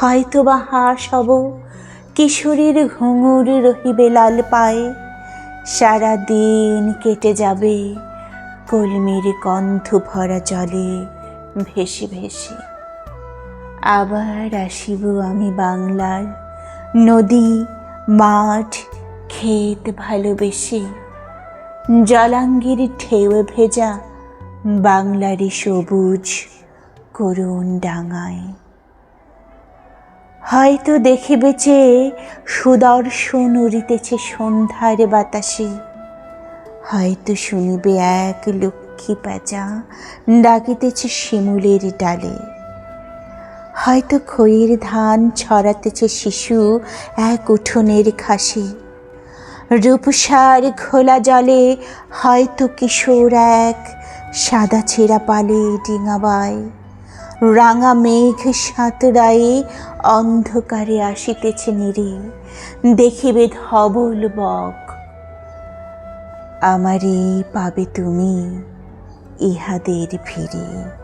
হয়তো বা হাঁস হব। কিশোরীর ঘুঙুর রহিবে লাল পায়ে। সারা দিন কেটে যাবে কলমির গন্ধ ভরা জলে ভেসে ভেসে। আবার আসিব আমি বাংলার নদী, মাঠ, ক্ষেত ভালোবেসে। জলাঙ্গির ঢেউ ভেজা বাংলারই সবুজ করুণ ডাঙায়। হয়তো দেখিবে চেয়ে সুদর্শন উড়িতেছে সন্ধ্যার বাতাসে। হয়তো শুনিবে এক লক্ষ্মী প্যাঁচা ডাকিতেছে শিমুলের ডালে। হয়তো খইয়ের ধান ছড়াতেছে শিশু এক উঠোনের খাসে। রূপসার খোলা জলে হয়তো কিশোর এক সাদা ছেঁড়া পালে ডিঙাবায়। রাঙা মেঘ সাঁতরায়ে অন্ধকারে আসিতেছে নিরে। দেখিবে ধবল বক। আমারে পাবে তুমি ইহাদের ফিরে